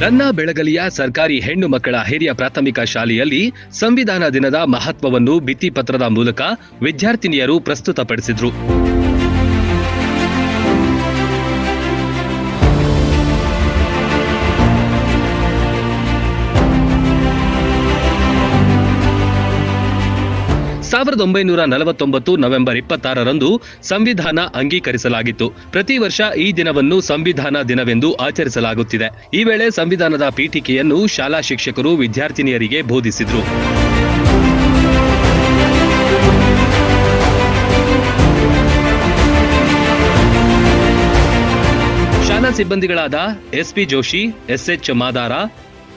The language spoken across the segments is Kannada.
ರನ್ನ ಬೆಳಗಲಿಯ ಸರ್ಕಾರಿ ಹೆಣ್ಣು ಮಕ್ಕಳ ಹಿರಿಯ ಪ್ರಾಥಮಿಕ ಶಾಲೆಯಲ್ಲಿ ಸಂವಿಧಾನ ದಿನದ ಮಹತ್ವವನ್ನು ಭಿತ್ತಿಪತ್ರದ ಮೂಲಕ ವಿದ್ಯಾರ್ಥಿನಿಯರು ಪ್ರಸ್ತುತಪಡಿಸಿದ್ರು. ಸಾವಿರದ ಒಂಬೈನೂರ ನಲವತ್ತೊಂಬತ್ತು ನವೆಂಬರ್ ಇಪ್ಪತ್ತಾರರಂದು ಸಂವಿಧಾನ ಅಂಗೀಕರಿಸಲಾಗಿತ್ತು. ಪ್ರತಿ ವರ್ಷ ಈ ದಿನವನ್ನು ಸಂವಿಧಾನ ದಿನವೆಂದು ಆಚರಿಸಲಾಗುತ್ತಿದೆ. ಈ ವೇಳೆ ಸಂವಿಧಾನದ ಪೀಠಿಕೆಯನ್ನು ಶಾಲಾ ಶಿಕ್ಷಕರು ವಿದ್ಯಾರ್ಥಿನಿಯರಿಗೆ ಬೋಧಿಸಿದ್ರು. ಶಾಲಾ ಸಿಬ್ಬಂದಿಗಳಾದ S P Joshi S H Madara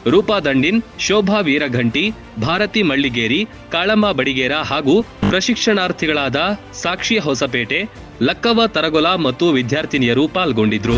Rupa Dandin, Shobha Veeraghanti, Bharati Malligeri, Kalamma Badigera ಹಾಗೂ ಪ್ರಶಿಕ್ಷಣಾರ್ಥಿಗಳಾದ ಸಾಕ್ಷಿ ಹೊಸಪೇಟೆ ಲಕ್ಕವ ತರಗೊಲ ಮತ್ತು ವಿದ್ಯಾರ್ಥಿನಿಯರು ಪಾಲ್ಗೊಂಡಿದ್ರು.